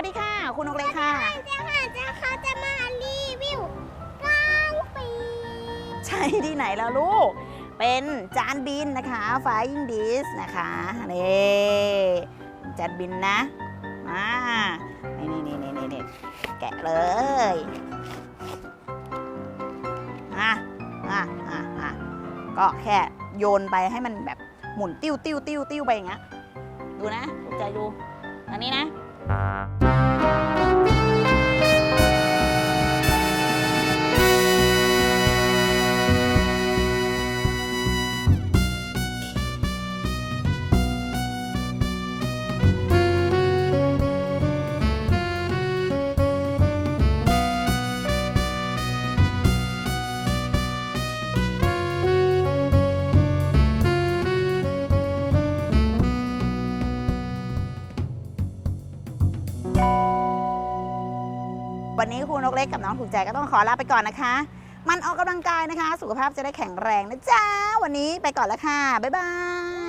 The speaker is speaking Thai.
วัสดีค่ะ คุณนกเล็กค่ะจะค่ะจะเขาจะมารีวิวกลางปีใช่ที่ไหนแล้วลูก เป็นจานบินนะคะ Flying Dish นะคะนี่จานบินนะมานี่นี่นี่นี่นี่แกะเลยอะอะอะอะก็แค่โยนไปให้มันแบบหมุนติ้วติ้วติ้วติ้วไปอย่างเงี้ยดูนะถูกใจดูอันนี้นะ วันนี้ครูนกเล็กกับน้องถูกใจก็ต้องขอลาไปก่อนนะคะ มันออกกำลังกายนะคะ สุขภาพจะได้แข็งแรงนะจ๊ะ วันนี้ไปก่อนละค่ะ บ๊ายบาย